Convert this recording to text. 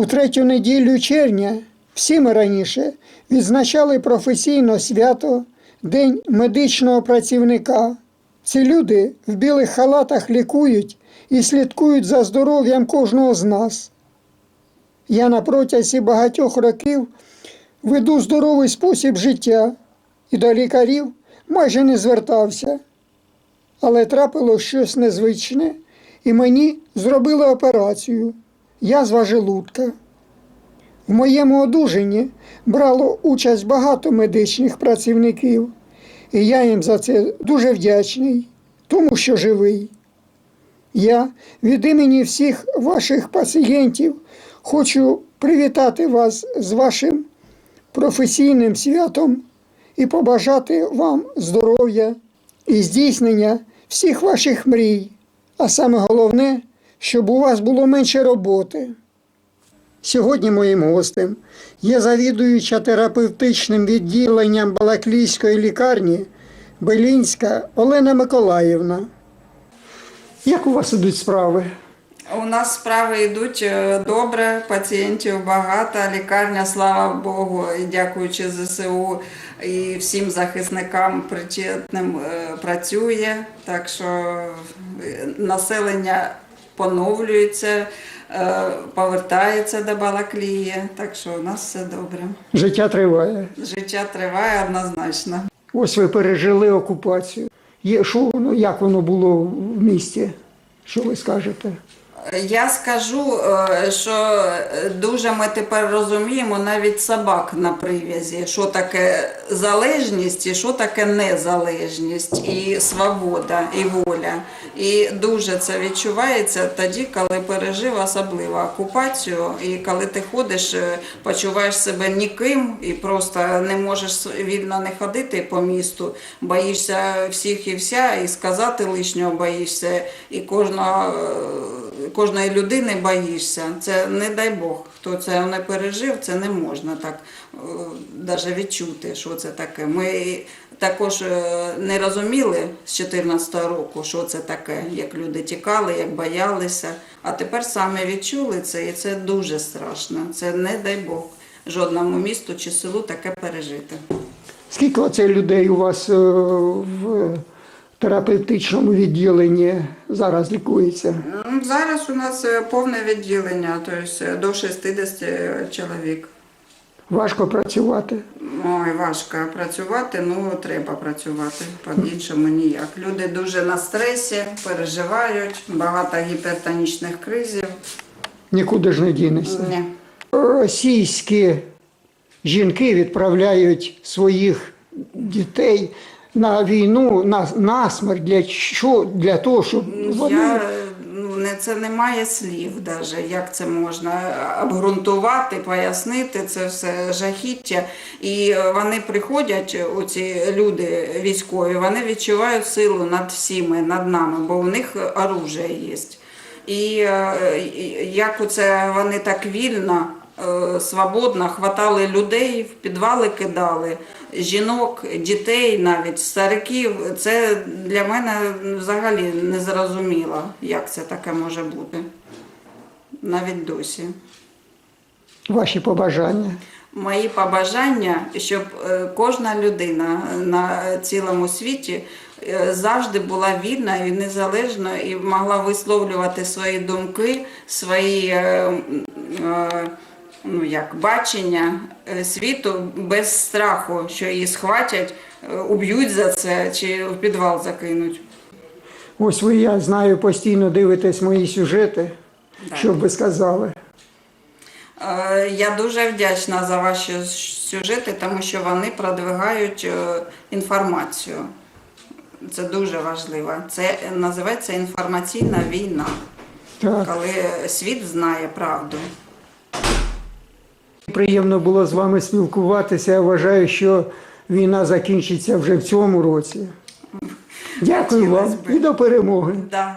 У третю неділю червня всі ми раніше відзначали професійно свято День медичного працівника. Ці люди в білих халатах лікують і слідкують за здоров'ям кожного з нас. Я на протязі багатьох років веду здоровий спосіб життя і до лікарів майже не звертався. Але трапило щось незвичне, і мені зробили операцію. Язва желудка. В моєму одужанні брало участь багато медичних працівників, і я їм за це дуже вдячний, тому що живий. Я від імені всіх ваших пацієнтів хочу привітати вас з вашим професійним святом і побажати вам здоров'я і здійснення всіх ваших мрій, а саме головне, щоб у вас було менше роботи. Сьогодні моїм гостем є завідуюча терапевтичним відділенням Балаклійської лікарні Белінська Олена Миколаївна. Як у вас ідуть справи? У нас справи йдуть е, добре, пацієнтів багато, лікарня, слава Богу, і дякуючи ЗСУ і всім захисникам причетним е, працює. Так що е, населення поновлюється, е, повертається до Балаклії. Так що у нас все добре. Життя триває. Життя триває однозначно. Ось ви пережили окупацію. Є, що воно, як воно було в місті? Що ви скажете? Я скажу, е, що е, дуже ми тепер розуміємо навіть собак на прив'язі, що таке залежність і що таке незалежність, і свобода, і воля. І дуже це відчувається тоді, коли пережив особливо окупацію, і коли ти ходиш, е, почуваєш себе ніким і просто не можеш вільно не ходити по місту, боїшся всіх і вся, і сказати лишнього боїшся, і кожного. Е, кожної людини боїшся. Це не дай Бог. Хто це не пережив, це не можна так навіть відчути, що це таке. Ми також е, не розуміли з 2014 року, що це таке, як люди тікали, як боялися. А тепер саме відчули це, і це дуже страшно. Це не дай Бог жодному місту чи селу таке пережити. Скільки оце людей у вас е, в терапевтичному відділенні зараз лікується? Зараз у нас е, повне відділення, тобто до 60 чоловік. Важко працювати. Ой, важко працювати, ну треба працювати, по-іншому ніяк. Люди дуже на стресі, переживають, багато гіпертонічних кризів. Нікуди ж не дінешся. Ні. Російські жінки відправляють своїх дітей на війну, на, на смерть. Для, що? Для того, щоб вони. Я, ну, не, це немає слів, даже, як це можна обґрунтувати, пояснити, це все жахіття. І вони приходять, оці люди військові, вони відчувають силу над всіми, над нами, бо у них оружие є. І е, як оце вони так вільно, свободно хватали людей, в підвали кидали, жінок, дітей, навіть стариків, це для мене взагалі не зрозуміло, як це таке може бути. Навіть досі. Ваші побажання. Мої побажання, щоб е, кожна людина на цілому світі е, завжди була вільна і незалежна і могла висловлювати свої думки, свої е, е, ну, як, бачення е, світу без страху, що її схватять, е, уб'ють за це чи в підвал закинуть. Ось ви, я знаю, постійно дивитесь мої сюжети. Так. Що б ви сказали? Е, Я дуже вдячна за ваші сюжети, тому що вони продвигають інформацію. Це дуже важливо. Це називається інформаційна війна, Так. коли світ знає правду. Приємно було з вами спілкуватися. Я вважаю, що війна закінчиться вже в цьому році. Дякую вам Хотілося б. і до перемоги. Да.